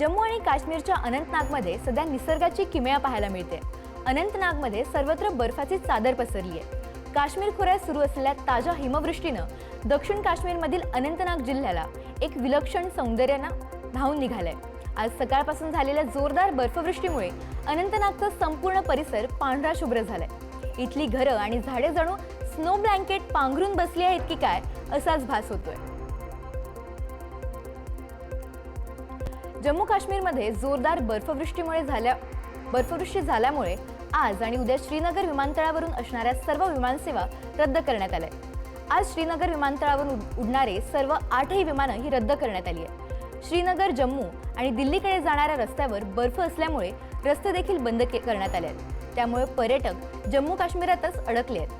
जम्मू आणि काश्मीरच्या अनंतनागमध्ये सध्या निसर्गाची किमया पाहायला मिळते. अनंतनागमध्ये सर्वत्र बर्फाची चादर पसरली आहे काश्मीर खोऱ्यात सुरू असलेल्या ताज्या हिमवृष्टीनं दक्षिण काश्मीरमधील अनंतनाग जिल्ह्याला एक विलक्षण सौंदर्यानं धावून निघालंय. आज सकाळपासून झालेल्या जोरदार बर्फवृष्टीमुळे अनंतनागचा संपूर्ण परिसर पांढरा शुभ्र झालाय. इथली घरं आणि झाडे जणू स्नो ब्लँकेट पांघरून बसली आहेत की काय असाच भास होतोय. जम्मू काश्मीरमध्ये जोरदार बर्फवृष्टीमुळे झाल्या बर्फवृष्टी झाल्यामुळे आज आणि उद्या श्रीनगर विमानतळावरून असणाऱ्या सर्व विमानसेवा रद्द करण्यात आल्या. आज श्रीनगर विमानतळावरून उडणारे सर्व आठही विमानं ही रद्द करण्यात आली आहे श्रीनगर जम्मू आणि दिल्लीकडे जाणाऱ्या रस्त्यावर बर्फ असल्यामुळे रस्ते देखील बंद के- करण्यात आले आहेत. त्यामुळे पर्यटक जम्मू काश्मीरातच अडकले आहेत.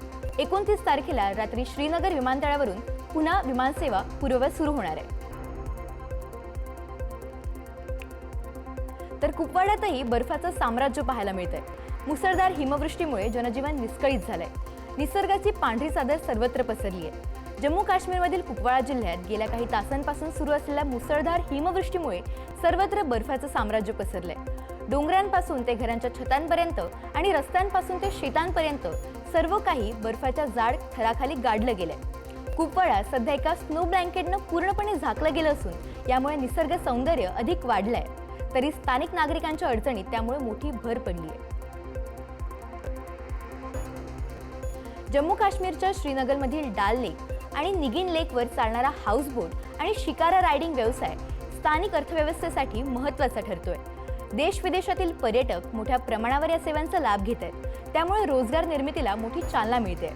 एकोणतीस तारखेला रात्री श्रीनगर विमानतळावरून पुन्हा विमानसेवा पूर्ववत सुरू होणार आहे. तर कुपवाड्यातही बर्फाचं साम्राज्य पाहायला मिळतंय. मुसळधार हिमवृष्टीमुळे जनजीवन विस्कळीत झालंय. निसर्गाची पांढरी चादर सर्वत्र पसरली आहे जम्मू काश्मीरमधील कुपवाडा जिल्ह्यात गेल्या काही तासांपासून सुरू असलेल्या मुसळधार हिमवृष्टीमुळे सर्वत्र बर्फाचं साम्राज्य पसरलंय. डोंगरांपासून ते घरांच्या छतांपर्यंत आणि रस्त्यांपासून ते शेतांपर्यंत सर्व काही बर्फाच्या जाड थराखाली गाडलं गेलंय. कुपवाडा सध्या एका स्नो ब्लँकेटनं पूर्णपणे झाकलं गेलं असून यामुळे निसर्ग सौंदर्य अधिक वाढलंय. तरी स्थानिक नागरिकांच्या अडचणीत त्यामुळे मोठी भर पडली आहे. जम्मू काश्मीरच्या श्रीनगरमधील डाल लेक आणि निगिन लेकवर चालणारा हाऊसबोट आणि शिकारा रायडिंग व्यवसाय स्थानिक अर्थव्यवस्थेसाठी महत्त्वाचा ठरतोय. देश विदेशातील पर्यटक मोठ्या प्रमाणावर या सेवांचा लाभ घेत आहेत. त्यामुळे रोजगार निर्मितीला मोठी चालना मिळते.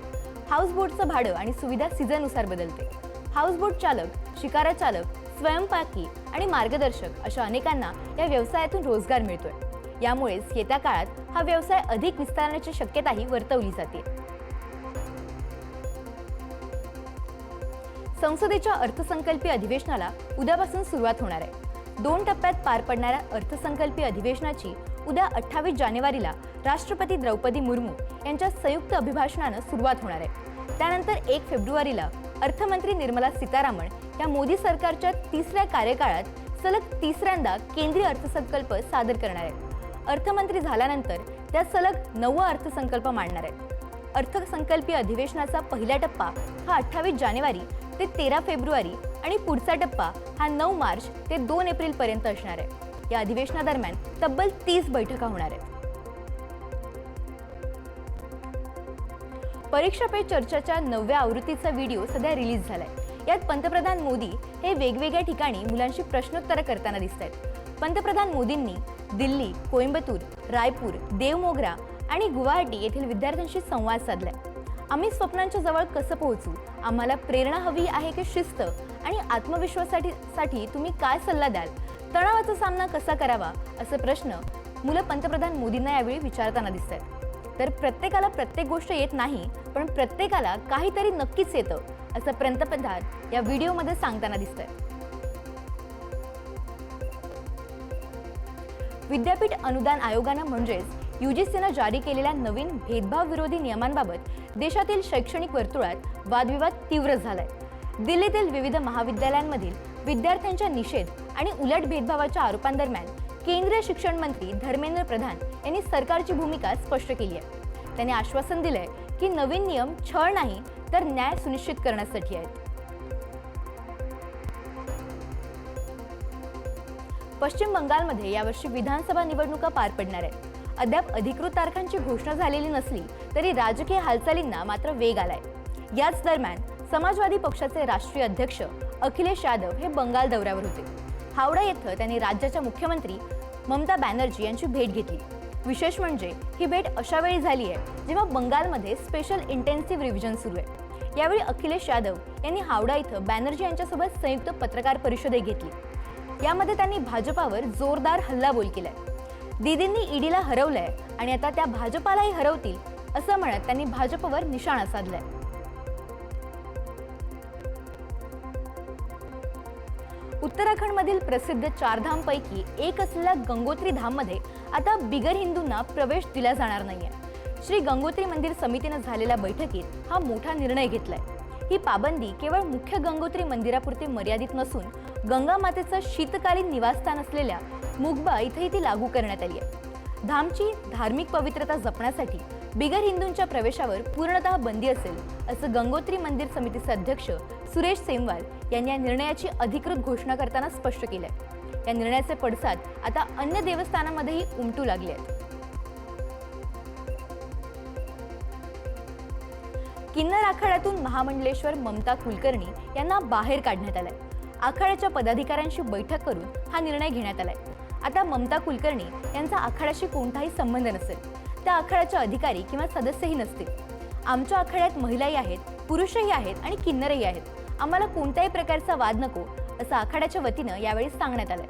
हाऊसबोटचं भाडं आणि सुविधा सीझननुसार बदलते. हाऊसबोट चालक शिकारा चालक स्वयंपाकी आणि मार्गदर्शक अशा अनेकांना या व्यवसायातून रोजगार मिळतोय. यामुळेच येत्या काळात हा व्यवसाय अधिक विस्तारण्याची शक्यताही वर्तवली जाते. संसदेच्या अर्थसंकल्पीय अधिवेशनाला उद्यापासून सुरुवात होणार आहे. दोन टप्प्यात पार पडणाऱ्या अर्थसंकल्पीय अधिवेशनाची उद्या अठ्ठावीस जानेवारीला राष्ट्रपती द्रौपदी मुर्मू यांच्या संयुक्त अभिभाषणानं सुरुवात होणार आहे. त्यानंतर एक फेब्रुवारीला अर्थमंत्री निर्मला सीतारामन या मोदी सरकारच्या तिसऱ्या कार्यकाळात सलग तिसऱ्यांदा केंद्रीय अर्थसंकल्प सादर करणार आहेत. अर्थमंत्री झाल्यानंतर त्या सलग नववा अर्थसंकल्प मांडणार आहेत. अर्थसंकल्पीय अधिवेशनाचा पहिला टप्पा हा अठ्ठावीस जानेवारी ते तेरा फेब्रुवारी आणि पुढचा टप्पा हा नऊ मार्च ते दोन एप्रिल पर्यंत असणार आहे. या अधिवेशनादरम्यान तब्बल तीस बैठका होणार आहेत. परीक्षा पे चर्चाच्या नवव्या आवृत्तीचा व्हिडिओ सध्या रिलीज झालाय. यात पंतप्रधान मोदी हे वेगवेगळ्या ठिकाणी मुलांशी प्रश्नोत्तरं करताना दिसत आहेत पंतप्रधान मोदींनी दिल्ली कोइंबतूर रायपूर देवमोगरा आणि गुवाहाटी येथील विद्यार्थ्यांशी संवाद साधलाय. आम्ही स्वप्नांच्या जवळ कसं पोहोचू? आम्हाला प्रेरणा हवी आहे की शिस्त आणि आत्मविश्वासासाठी साठी तुम्ही काय सल्ला द्याल? तणावाचा सामना कसा करावा? असे प्रश्न मुलं पंतप्रधान मोदींना यावेळी विचारताना दिसत आहेत तर प्रत्येकाला प्रत्येक गोष्ट येत नाही पण प्रत्येकाला काहीतरी नक्कीच येतं. असं पंतप्रधान या व्हिडिओमध्ये सांगताना दिसत आहे विद्यापीठ अनुदान आयोगानं म्हणजेच युजीसीनं जारी केलेल्या नवीन भेदभाव विरोधी नियमांबाबत देशातील शैक्षणिक वर्तुळात वादविवाद तीव्र झालाय. दिल्लीतील विविध महाविद्यालयांमधील विद्यार्थ्यांच्या निषेध आणि उलट भेदभावाच्या आरोपांदरम्यान केंद्रीय शिक्षण मंत्री धर्मेंद्र प्रधान यांनी सरकारची भूमिका स्पष्ट केली आहे. त्यांनी आश्वासन दिलंय की नवीन नियम छळ नाही तर न्याय सुनिश्चित करण्यासाठी आहेत. पश्चिम बंगालमध्ये यावर्षी विधानसभा निवडणुका पार पडणार आहेत. अद्याप अधिकृत तारखांची घोषणा झालेली नसली तरी राजकीय हालचालींना मात्र वेग आलाय. याच दरम्यान समाजवादी पक्षाचे राष्ट्रीय अध्यक्ष अखिलेश यादव हे बंगाल दौऱ्यावर होते. हावडा येथे त्यांनी राज्याच्या मुख्यमंत्री ममता बॅनर्जी यांची भेट घेतली. विशेष म्हणजे ही भेट अशा वेळी झाली आहे जेव्हा बंगालमध्ये स्पेशल इंटेन्सिव्ह रिव्हिजन सुरू आहे. यावेळी अखिलेश यादव यांनी हावडा इथं बॅनर्जी यांच्यासोबत संयुक्त पत्रकार परिषदे घेतली. यामध्ये त्यांनी भाजपावर जोरदार हल्लाबोल केलाय. दीदींनी ईडीला हरवलंय आणि आता त्या भाजपालाही हरवतील असं म्हणत त्यांनी भाजपवर निशाणा साधलाय. उत्तराखंडमधील प्रसिद्ध चारधामपैकी एक असलेल्या गंगोत्री धाममध्ये आता बिगर हिंदूंना प्रवेश दिला जाणार नाहीये. श्री गंगोत्री मंदिर समितीनं झालेल्या बैठकीत हा मोठा निर्णय घेतलाय. ही पाबंदी केवळ मुख्य गंगोत्री मंदिरापुरते मर्यादित नसून गंगा मातेचं शीतकालीन निवासस्थान असलेल्या मुगबा इथेही ती लागू करण्यात आली आहे. धामची धार्मिक पवित्रता जपण्यासाठी बिगर हिंदूंच्या प्रवेशावर पूर्णतः बंदी असेल असं गंगोत्री मंदिर समितीचे अध्यक्ष सुरेश सेमवाल यांनी या निर्णयाची अधिकृत घोषणा करताना स्पष्ट केलंय. या निर्णयाचे पडसाद आता अन्य देवस्थानामध्येही उमटू लागले आहेत. किन्नर आखाड्यातून महामंडलेश्वर ममता कुलकर्णी यांना बाहेर काढण्यात आलंय. आखाड्याच्या पदाधिकाऱ्यांशी बैठक करून हा निर्णय घेण्यात आलाय. आता ममता कुलकर्णी यांचा आखाड्याशी कोणताही संबंध नसेल. त्या आखाड्याच्या अधिकारी किंवा सदस्यही नसतील. आमच्या आखाड्यात महिलाही आहेत पुरुषही आहेत आणि किन्नरही आहेत. आम्हाला कोणत्याही प्रकारचा वाद नको असं आखाड्याच्या वतीनं यावेळी सांगण्यात आलंय.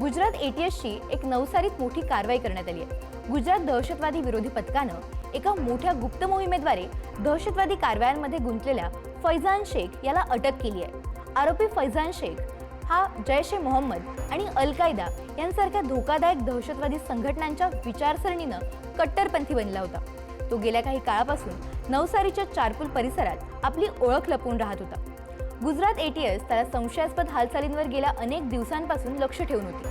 गुजरात एटीएसची एक नवसारीत मोठी कारवाई करण्यात आली आहे. गुजरात दहशतवादी विरोधी पथकानं एका मोठ्या गुप्त मोहिमेद्वारे दहशतवादी कारवायांमध्ये गुंतलेल्या फैजान शेख याला अटक केली आहे. आरोपी फैजान शेख हा जैश ए मोहम्मद आणि अल कायदा यांसारख्या धोकादायक दहशतवादी संघटनांच्या विचारसरणीनं कट्टरपंथी बनला होता. तो गेल्या काही काळापासून नवसारीच्या चारपूल परिसरात आपली ओळख लपवून राहत होता. गुजरात एटीएस त्याला संशयास्पद हालचालींवर गेल्या अनेक दिवसांपासून लक्ष ठेवून होती.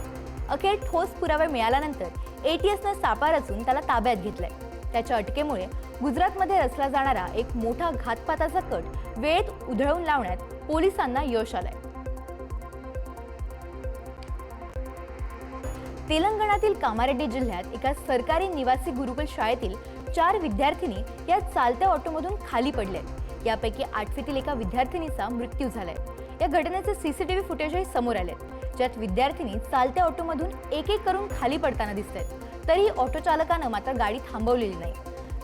अखेर ठोस पुरावे मिळाल्यानंतर एटीएसनं सापा रचून त्याला ताब्यात घेतलंय. त्याच्या अटकेमुळे गुजरातमध्ये रचला जाणारा एक मोठा घातपाताचा कट वेळेत उधळून लावण्यात पोलिसांना यश आलंय. तेलंगणातील कामारेड्डी जिल्ह्यात एका सरकारी निवासी गुरुकुल शाळेतील चार विद्यार्थिनी या चालत्या ऑटोमधून खाली पडले यापैकी आठवीतील एका विद्यार्थिनीचा मृत्यू झालाय. या घटनेचे सीसीटीव्ही फुटेजही समोर आले ज्यात विद्यार्थिनी चालत्या ऑटोमधून एक एक करून खाली पडताना दिसत आहेत तरीही ऑटो चालकानं मात्र गाडी थांबवलेली नाही.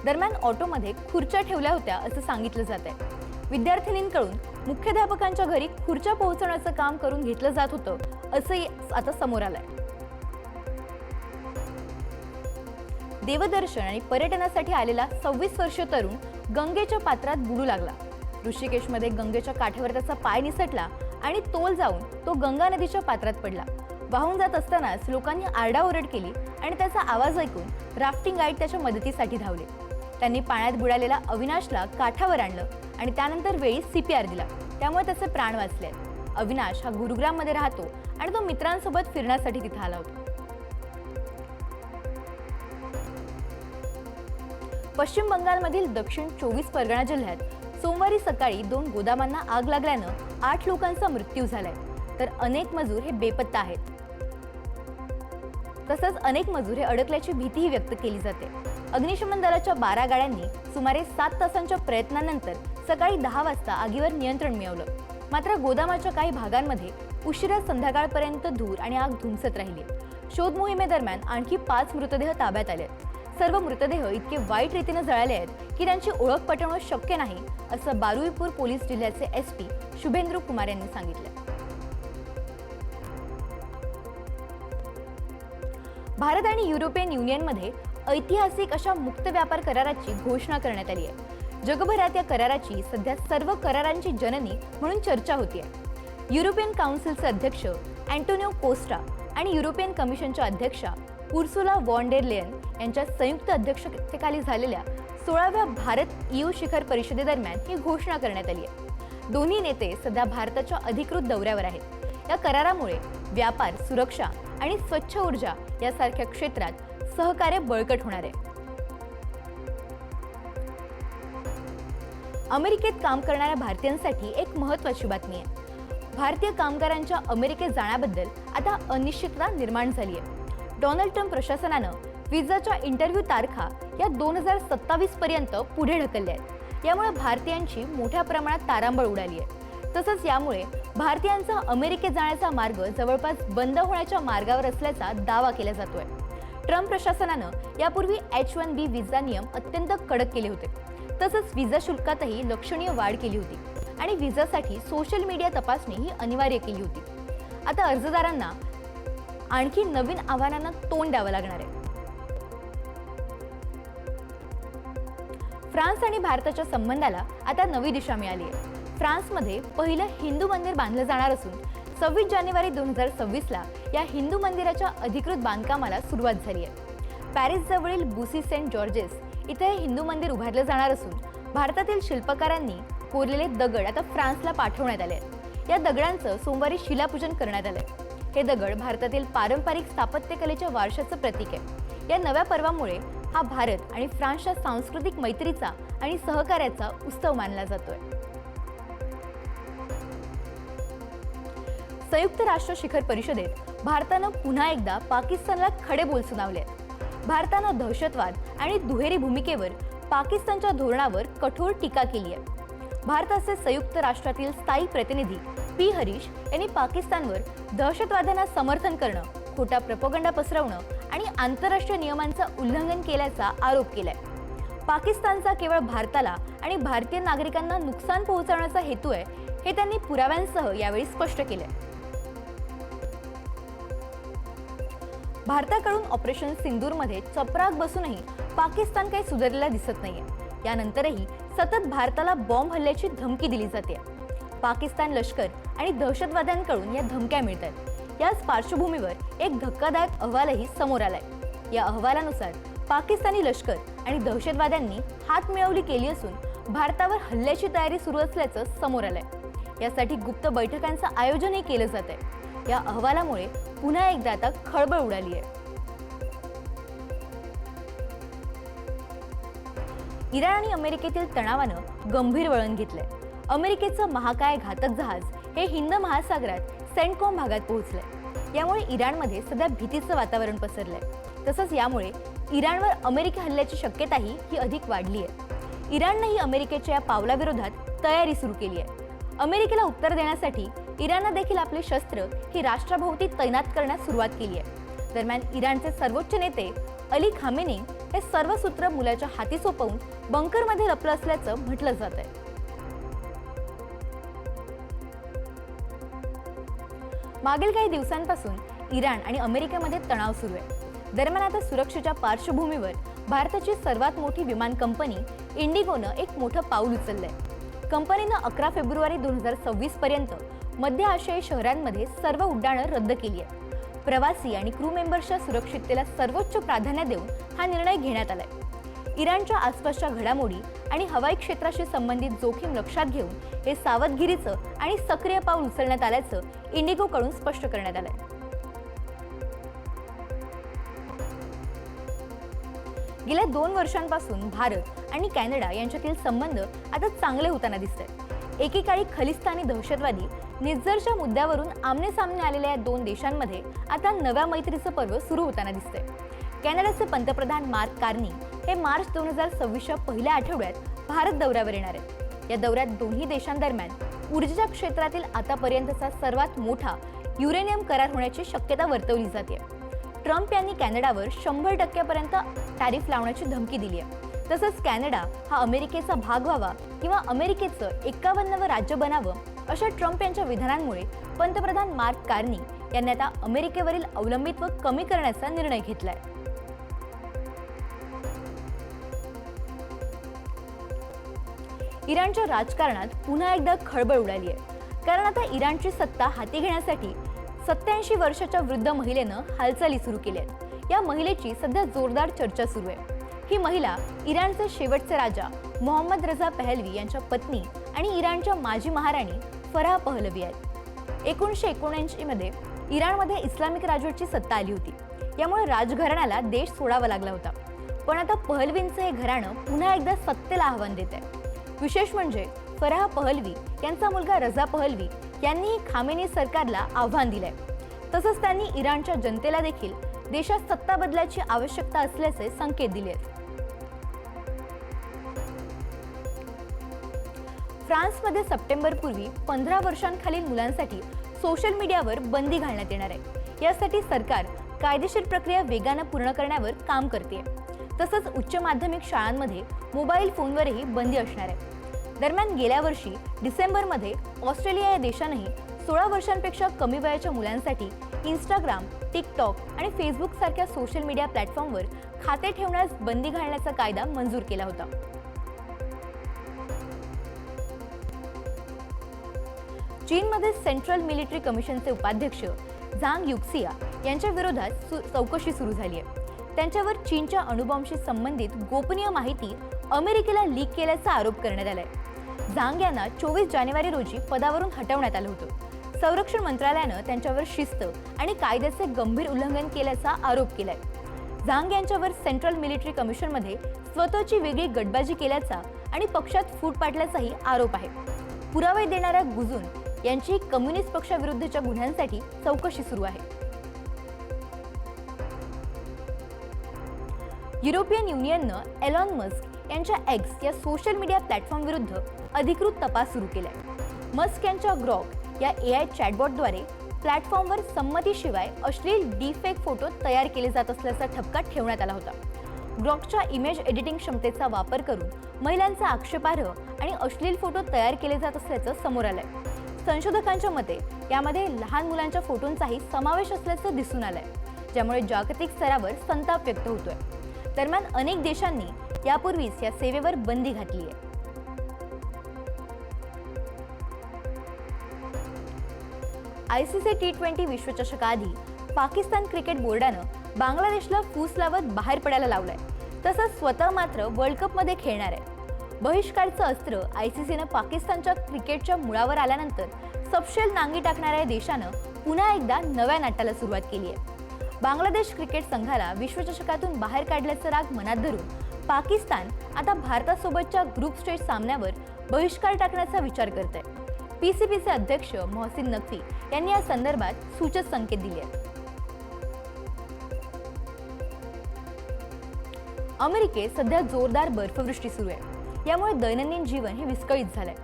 दरम्यान ऑटोमध्ये खुर्च्या ठेवल्या होत्या असं सांगितलं जात आहे विद्यार्थिनींकडून मुख्याध्यापकांच्या घरी खुर्च्या पोहोचवण्याचं काम करून घेतलं जात होतं असंही आता समोर आलंय. देवदर्शन आणि पर्यटनासाठी आलेला सव्वीस वर्षीय तरुण गंगेच्या पात्रात बुडू लागला. ऋषिकेशमध्ये गंगेच्या काठावर त्याचा पाय निसटला आणि तोल जाऊन तो गंगा नदीच्या पात्रात पडला. वाहून जात असतानाच लोकांनी आरडाओरड केली आणि त्याचा आवाज ऐकून राफ्टिंग गाईड त्याच्या मदतीसाठी धावले. त्यांनी पाण्यात बुडालेला अविनाशला काठावर आणलं आणि त्यानंतर वेळी सी पी आर दिला. त्यामुळे त्याचे प्राण वाचले. अविनाश हा गुरुग्राममध्ये राहतो आणि तो मित्रांसोबत फिरण्यासाठी तिथे आला होता. पश्चिम बंगालमधील दक्षिण चोवीस परगणा जिल्ह्यात सोमवारी सकाळी दोन गोदामांना आग लागल्यानं आठ लोकांचा मृत्यू झालाय. तर अनेक मजूर हे बेपत्ता आहेत. तसंच अनेक मजूर हे अडकल्याची भीतीही व्यक्त केली जाते. अग्निशमन दलाच्या बारा गाड्यांनी सुमारे सात तासांच्या प्रयत्नानंतर सकाळी दहा वाजता आगीवर नियंत्रण मिळवलं. मात्र गोदामाच्या काही भागांमध्ये उशिरा संध्याकाळपर्यंत धूर आणि आग धुमसत राहिली. शोध मोहिमेदरम्यान आणखी पाच मृतदेह ताब्यात आले सर्व मृतदेह इतके वाईट रीतीने जळाले आहेत की त्यांची ओळख पटवणं शक्य नाही असं बारुईपूर पोलीस जिल्ह्याचे एस पी शुभेंद्र कुमार यांनी सांगितलं. भारत आणि युरोपियन युनियनमध्ये ऐतिहासिक अशा मुक्त व्यापार कराराची घोषणा करण्यात आली आहे. जगभरात या कराराची सध्या सर्व करारांची जननी म्हणून चर्चा होती आहे युरोपियन काउन्सिलचे अध्यक्ष अँटोनिओ कोस्टा आणि युरोपियन कमिशनच्या अध्यक्षा उर्सुला वॉन लेयन यांच्या संयुक्त अध्यक्षतेखाली झालेल्या सोळाव्या भारत ईयू शिखर परिषदेदरम्यान ही घोषणा करण्यात आली आहे. दोन्ही नेते सध्या भारताच्या अधिकृत दौऱ्यावर आहेत. या करारामुळे व्यापार सुरक्षा आणि स्वच्छ ऊर्जा यासारख्या क्षेत्रात सहकार्य बळकट होणार आहे. अमेरिकेत काम करणाऱ्या भारतीयांसाठी एक महत्वाची बातमी आहे. भारतीय कामगारांच्या अमेरिकेत जाण्याबद्दल आता अनिश्चितता निर्माण झाली आहे. डोनाल्ड ट्रम्प प्रशासनानं विजाच्या इंटरव्ह्यू तारखा या दोन हजार सत्तावीस पर्यंत पुढे ढकलल्या आहेत. यामुळे भारतीयांची मोठ्या प्रमाणात तारांबळ उडाली आहे. तसंच यामुळे भारतीयांचा अमेरिकेत जाण्याचा मार्ग जवळपास बंद होण्याच्या मार्गावर असल्याचा दावा केला जातोय. ट्रम्प प्रशासनानं यापूर्वी एच वन बी विजा नियम अत्यंत कडक केले होते. तसंच विजा शुल्कातही लक्षणीय वाढ केली होती आणि विजासाठी सोशल मीडिया तपासणी ही अनिवार्य केली होती. आता अर्जदारांना आणखी नवीन आव्हानांना तोंड द्यावं लागणार आहे. फ्रान्स आणि भारताच्या संबंधाला आता नवी दिशा मिळाली आहे. फ्रान्समध्ये पहिलं हिंदू मंदिर बांधलं जाणार असून सव्वीस जानेवारी दोन हजार सव्वीसला या हिंदू मंदिराच्या अधिकृत बांधकामाला सुरुवात झाली आहे. पॅरिसजवळील बुसी सेंट जॉर्जेस इथे हे हिंदू मंदिर उभारलं जाणार असून भारतातील शिल्पकारांनी कोरलेले दगड आता फ्रान्सला पाठवण्यात आले आहेत. या दगडांचं सोमवारी शिलापूजन करण्यात आलंय. हे दगड भारतातील पारंपरिक स्थापत्यकलेच्या वारशाचं प्रतीक आहे. या नव्या पर्वामुळे हा भारत आणि फ्रान्सच्या सांस्कृतिक मैत्रीचा आणि सहकार्याचा उत्सव मानला जातोय. संयुक्त राष्ट्र शिखर परिषदेत भारतानं पुन्हा एकदा पाकिस्तानला खडे बोल सुनावले भारतानं दहशतवाद आणि दुहेरी भूमिकेवर पाकिस्तानच्या धोरणावर कठोर टीका केली आहे. भारताचे संयुक्त राष्ट्रातील स्थायी प्रतिनिधी पी. हरीश यांनी पाकिस्तानवर दहशतवाद्यांना समर्थन करणं खोटा प्रपोगंडा पसरवणं आणि आंतरराष्ट्रीय नियमांचं उल्लंघन केल्याचा आरोप केलाय. पाकिस्तानचा केवळ भारताला आणि भारतीय नागरिकांना नुकसान पोहोचवण्याचा हेतू आहे हे त्यांनी पुराव्यांसह यावेळी स्पष्ट केलंय. भारताकडून ऑपरेशन सिंदूरमध्ये चपराक बसूनही पाकिस्तान काही सुधारलेला दिसत नाहीये. यानंतरही सतत भारताला बॉम्ब हल्ल्याची धमकी दिली जाते. पाकिस्तान लष्कर आणि दहशतवाद्यांकडून या धमक्या मिळतात. याच पार्श्वभूमीवर एक धक्कादायक अहवालही समोर आलाय. या अहवालानुसार पाकिस्तानी लष्कर आणि दहशतवाद्यांनी हात मिळवली केली असून भारतावर हल्ल्याची तयारी सुरू असल्याचं समोर आलंय. यासाठी गुप्त बैठकांचं आयोजनही केलं जात आहे या अहवालामुळे पुन्हा एकदा आता खळबळ उडाली आहे. इराण आणि अमेरिकेतील तणावानं गंभीर वळण घेतलंय. अमेरिकेचं महाकाय घातक जहाज हे हिंद महासागरात सेंटकॉम भागात पोहोचलंय. यामुळे इराणमध्ये सध्या भीतीचं वातावरण पसरलंय. तसंच यामुळे इराणवर अमेरिका हल्ल्याची शक्यताही ही अधिक वाढली आहे इराणनंही अमेरिकेच्या या पावलाविरोधात तयारी सुरू केली आहे अमेरिकेला उत्तर देण्यासाठी इराणनं देखील आपली शस्त्र ही राष्ट्राभोवती तैनात करण्यास सुरुवात केली आहे दरम्यान इराणचे सर्वोच्च नेते अली खामेने हे सर्व सूत्र मुलाच्या हाती सोपवून बंकरमध्ये लपलं असल्याचं म्हटलं जात आहे. मागील काही दिवसांपासून इराण आणि अमेरिकेमध्ये तणाव सुरू आहे. दरम्यान आता सुरक्षेच्या पार्श्वभूमीवर भारताची सर्वात मोठी विमान कंपनी इंडिगोनं एक मोठं पाऊल उचललंय. कंपनीनं अकरा फेब्रुवारी दोन हजार सव्वीस पर्यंत मध्य आशियाई शहरांमध्ये सर्व उड्डाणं रद्द केली आहेत. प्रवासी आणि क्रू मेंबर्सच्या सुरक्षिततेला सर्वोच्च प्राधान्य देऊन हा निर्णय घेण्यात आलाय. इराणच्या आसपासच्या घडामोडी आणि हवाई क्षेत्राशी संबंधित जोखीम लक्षात घेऊन हे सावधगिरीचं आणि सक्रिय पाऊल उचलण्यात आल्याचं इंडिगोकडून स्पष्ट करण्यात आलंय. गेल्या दोन वर्षांपासून भारत आणि कॅनडा यांच्यातील संबंध आता चांगले होताना दिसत आहेत एकेकाळी खलिस्तानी दहशतवादी निज्जरच्या मुद्द्यावरून आमने सामने आलेल्या या दोन देशांमध्ये आता नव्या मैत्रीचं पर्व सुरू होताना दिसतंय. कॅनडाचे पंतप्रधान मार्क कार्नी हे मार्च दोन हजार सव्वीसच्या पहिल्या आठवड्यात भारत दौऱ्यावर येणार आहेत. या दौऱ्यात दोन्ही देशांदरम्यान ऊर्जेच्या क्षेत्रातील आतापर्यंतचा सर्वात मोठा युरेनियम करार होण्याची शक्यता वर्तवली जाते. ट्रम्प यांनी कॅनडावर शंभर टक्क्यापर्यंत टॅरिफ लावण्याची धमकी दिली आहे. तसंच कॅनडा हा अमेरिकेचा भाग व्हावा किंवा अमेरिकेचं एकावन्नवं राज्य बनावं अशा ट्रम्प यांच्या विधानांमुळे पंतप्रधान मार्क कार्नी यांनी आता अमेरिकेवरील अवलंबित्व कमी करण्याचा निर्णय घेतलाय. इराणच्या राजकारणात पुन्हा एकदा खळबळ उडाली आहे. कारण आता इराणची सत्ता हाती घेण्यासाठी सत्याऐंशी वर्षाच्या वृद्ध महिलेनं हालचाली सुरू केल्या आहेत. या महिलेची सध्या जोरदार चर्चा सुरू आहे. ही महिला इराणचे शेवटचे राजा मोहम्मद रझा पहलवी यांच्या पत्नी आणि इराणच्या माजी महाराणी फराह पहलवी आहेत. एकोणीसशे एकोणऐंशी मध्ये इराणमध्ये इस्लामिक राजवटची सत्ता आली होती. यामुळे राजघराण्याला देश सोडावा लागला होता. पण आता पहलवींचं हे घराणं पुन्हा एकदा सत्तेला आव्हान देत आहे विशेष म्हणजे फराह पहलवी यांचा मुलगा रजा पहलवी यांनी खामेनी सरकारला आव्हान दिलंय. तसंच त्यांनी इराणच्या जनतेला देखील देशात सत्ता बदलाची आवश्यकता असल्याचे संकेत दिले आहेत फ्रान्समध्ये सप्टेंबरपूर्वी पंधरा वर्षांखालील मुलांसाठी सोशल मीडियावर बंदी घालण्यात येणार आहे. यासाठी सरकार कायदेशीर प्रक्रिया वेगानं पूर्ण करण्यावर काम करते तसंच उच्च माध्यमिक शाळांमध्ये मोबाईल फोनवरही बंदी असणार आहे. दरम्यान गेल्या वर्षी डिसेंबरमध्ये ऑस्ट्रेलिया या देशानंही सोळा वर्षांपेक्षा कमी वयाच्या मुलांसाठी इंस्टाग्राम टिकटॉक आणि फेसबुक सारख्या सोशल मीडिया प्लॅटफॉर्मवर खाते ठेवण्यास बंदी घालण्याचा कायदा मंजूर केला होता. चीनमध्ये सेंट्रल मिलिटरी कमिशनचे उपाध्यक्ष झांग युक्सिया यांच्या विरोधात सु चौकशी सुरू झाली आहे. त्यांच्यावर चीनच्या अणुबॉम्बशी संबंधित गोपनीय माहिती अमेरिकेला लीक केल्याचा आरोप करण्यात आलाय. झांग यांना चोवीस जानेवारी रोजी पदावरून हटवण्यात आलं होतं. संरक्षण मंत्रालयानं त्यांच्यावर शिस्त आणि कायद्याचे गंभीर उल्लंघन केल्याचा आरोप केलाय. झांग यांच्यावर सेंट्रल मिलिटरी कमिशनमध्ये स्वतःची वेगळी गटबाजी केल्याचा आणि पक्षात फूट पाडल्याचाही आरोप आहे. पुरावे देणाऱ्या गुजून यांची कम्युनिस्ट पक्षाविरुद्धच्या गुन्ह्यांसाठी चौकशी सुरू आहे. युरोपियन युनियननं एलॉन मस्क यांच्या एक्स या सोशल मीडिया प्लॅटफॉर्म विरुद्ध अधिकृत तपास सुरू केलाय. मस्क यांच्या ग्रॉक या ए आय चॅटबॉटद्वारे प्लॅटफॉर्मवर संमतीशिवाय अश्लील डीफेक फोटो तयार केले जात असल्याचा ठपका ठेवण्यात आला होता. ग्रॉकच्या इमेज एडिटिंग क्षमतेचा वापर करून महिलांचा आक्षेपार्ह आणि अश्लील फोटो तयार केले जात असल्याचं समोर आलंय. संशोधकांच्या मते यामध्ये लहान मुलांच्या फोटोंचाही समावेश असल्याचं दिसून आलंय ज्यामुळे जागतिक स्तरावर संताप व्यक्त होतोय. दरम्यान अनेक देशांनी यापूर्वीच या सेवेवर बंदी घातली आहे. I C C T twenty विश्वचषकाआधी Pakistan cricket बोर्डानं बांगलादेशला फूस लावत बाहेर पडायला लावलंय. तसंच स्वतः मात्र वर्ल्ड कपमध्ये खेळणार आहे. बहिष्कारचं अस्त्र आय सी सीनं पाकिस्तानच्या क्रिकेटच्या मुळावर आल्यानंतर सपशेल नांगी टाकणाऱ्या देशानं पुन्हा एकदा नव्या नाट्याला सुरुवात केली आहे. बांगलादेश क्रिकेट संघाला विश्वचषकातून बाहेर काढल्याचं राग मनात धरून पाकिस्तान आता भारतासोबतच्या ग्रुप स्टेज सामन्यावर बहिष्कार टाकण्याचा विचार करत आहे पीसीबीचे अध्यक्ष मोहसिन नक्वी यांनी या संदर्भात सूचक संकेत दिले आहेत. अमेरिकेत सध्या जोरदार बर्फवृष्टी सुरू आहे. यामुळे दैनंदिन जीवन हे विस्कळीत झालंय.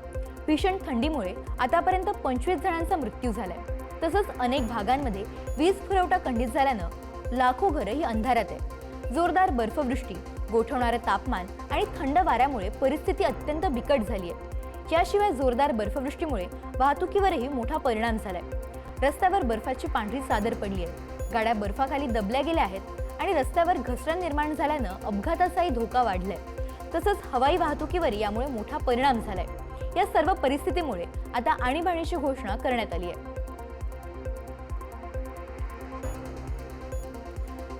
भीषण थंडीमुळे आतापर्यंत पंचवीस जणांचा मृत्यू झालाय. तसंच अनेक भागांमध्ये वीज पुरवठा खंडित झाल्यानं लाखो घरं ही अंधारात आहे जोरदार बर्फवृष्टी गोठवणारं तापमान आणि थंड वाऱ्यामुळे परिस्थिती अत्यंत बिकट झाली आहे. याशिवाय जोरदार बर्फवृष्टीमुळे वाहतुकीवरही मोठा परिणाम झालाय. रस्त्यावर बर्फाची पांढरी चादर पडली आहे. गाड्या बर्फाखाली दबल्या गेल्या आहेत आणि रस्त्यावर घसरण निर्माण झाल्यानं अपघाताचाही धोका वाढलाय. तसंच हवाई वाहतुकीवर यामुळे मोठा परिणाम झालाय. या सर्व परिस्थितीमुळे आता आणीबाणीची घोषणा करण्यात आली आहे.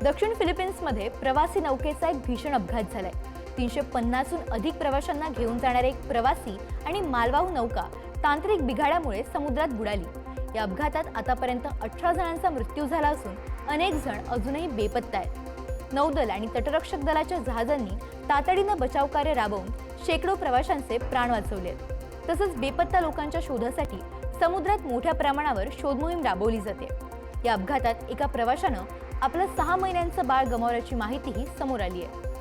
दक्षिण फिलिपिन्समध्ये प्रवासी नौकेचा एक भीषण अपघात झालाय. तीनशे पन्नासहून अधिक प्रवाशांना घेऊन जाणारे एक प्रवासी आणि मालवाहू नौका तांत्रिक बिघाडामुळे समुद्रात बुडाली. या अपघातात आतापर्यंत अठरा जणांचा मृत्यू झाला असून अनेक जण अजूनही बेपत्ता आहेत. नौदल आणि तटरक्षक दलाच्या जहाजांनी तातडीनं बचावकार्य राबवून शेकडो प्रवाशांचे प्राण वाचवले आहेत. तसंच बेपत्ता लोकांच्या शोधासाठी समुद्रात मोठ्या प्रमाणावर शोधमोहीम राबवली जाते. या अपघातात एका प्रवाशानं आपलं सहा महिन्यांचं बाळ गमावल्याची माहितीही समोर आली आहे.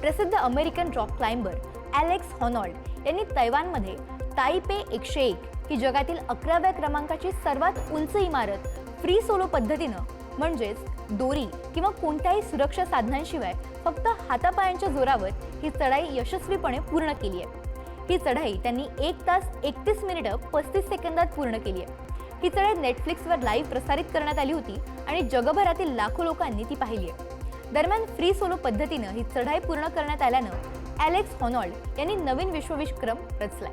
प्रसिद्ध American rock climber Alex Honnold यांनी तैवानमध्ये ताईपे एकशे एक ही जगातील अकराव्या क्रमांकाची सर्वात उंच इमारत फ्री सोलो पद्धतीनं म्हणजेच दोरी किंवा कोणत्याही सुरक्षा साधनांशिवाय फक्त हातापायांच्या जोरावर ही चढाई यशस्वीपणे पूर्ण केली आहे. ही चढाई त्यांनी एक तास एकतीस मिनिटं पस्तीस सेकंदात पूर्ण केली आहे. ही चढाई नेटफ्लिक्सवर लाईव्ह प्रसारित करण्यात आली होती आणि जगभरातील लाखो लोकांनी ती पाहिली आहे. दरम्यान फ्री सोलो पद्धतीनं ही चढाई पूर्ण करण्यात आल्यानं ॲलेक्स हॉनॉल्ड यांनी नवीन विश्वविक्रम रचलाय.